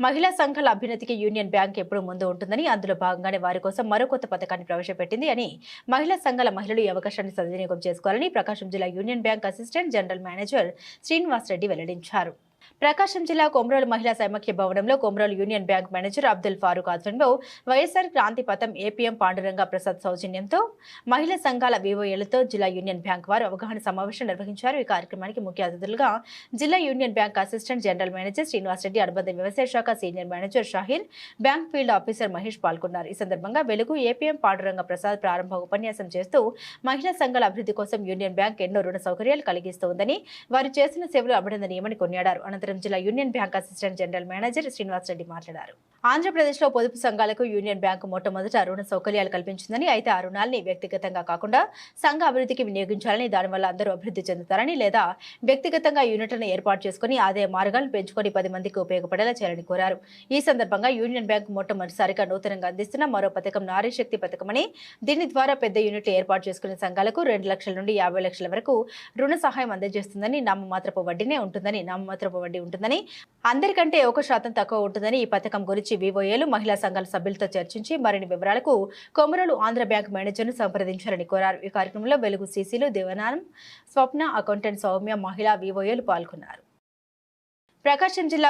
మహిళా సంఘాల అభ్యున్నతికి యూనియన్ బ్యాంక్ ఎప్పుడు ముందు ఉంటుందని అందులో భాగంగానే వారి కోసం మరో కొత్త పథకాన్ని ప్రవేశపెట్టింది అని మహిళా సంఘాల మహిళలు ఈ అవకాశాన్ని సద్వినియోగం చేసుకోవాలని ప్రకాశం జిల్లా union bank assistant general manager Srinivas Reddy వెల్లడించారు. ప్రకాశం జిల్లా కొమరోలు మహిళా సమైక్య భవనంలో Komarolu union bank manager Abdul Farooq ఆధ్వర్యంలో వైఎస్ఆర్ క్రాంతి పథం ఏపీఎం పాండురంగ ప్రసాద్ సౌజన్యంతో మహిళా సంఘాల వివోఏలతో జిల్లా యూనియన్ బ్యాంక్ వారు అవగాహన సమావేశం నిర్వహించారు. ఈ కార్యక్రమానికి ముఖ్య అతిథులుగా జిల్లా union bank assistant general manager Srinivas Reddy అనుబంధ వ్యవసాయ శాఖ senior manager Shaheer bank field officer Mahesh పాల్గొన్నారు. ఈ సందర్భంగా వెలుగు ఏపీఎం పాండురంగ ప్రసాద్ ప్రారంభ ఉపన్యాసం చేస్తూ మహిళా సంఘాల అభివృద్ధి కోసం యూనియన్ బ్యాంక్ ఎన్నో రుణ సౌకర్యాలు కలిగిస్తోందని వారు చేసిన సేవలు అభినందనీయమని కొనియాడారు. అనంతరం జిల్లా union bank assistant general manager Srinivas Reddy మాట్లాడారు. ఆంధ్రప్రదేశ్లో పొదుపు సంఘాలకు యూనియన్ బ్యాంకు మొట్టమొదట రుణ సౌకర్యాలు కల్పించిందని అయితే ఆ రుణాల్ని వ్యక్తిగతంగా కాకుండా సంఘ అభివృద్ధికి వినియోగించాలని దానివల్ల అందరూ అభివృద్ధి చెందుతారని లేదా వ్యక్తిగతంగా యూనిట్లను ఏర్పాటు చేసుకుని ఆదాయ మార్గాలను పెంచుకొని పది మందికి ఉపయోగపడేలా చేయాలని కోరారు. ఈ సందర్భంగా యూనియన్ బ్యాంక్ మొట్టమొదటిసారిగా నూతనంగా అందిస్తున్న మరో పథకం నారీశక్తి పథకమని దీని ద్వారా పెద్ద యూనిట్లు ఏర్పాటు చేసుకునే సంఘాలకు రెండు లక్షల నుండి యాభై లక్షల వరకు రుణ సహాయం అందజేస్తుందని నామమాత్రపు వడ్డీనే ఉంటుందని నామమాత్రపు వడ్డీ ఉంటుందని అందరికంటే ఒక శాతం తక్కువ ఉంటుందని ఈ పథకం గురించి వివోఏలు మహిళా సంఘాల సభ్యులతో చర్చించి మరిన్ని వివరాలకు కొమరలు ఆంధ్ర బ్యాంక్ మేనేజర్ను సంప్రదించాలని కోరారు. ఈ కార్యక్రమంలో వెలుగు సీసీలు దేవనానం స్వప్న అకౌంటెంట్ సౌమ్య మహిళా వివోఏలు పాల్గొన్నారు. ప్రకాశం జిల్లా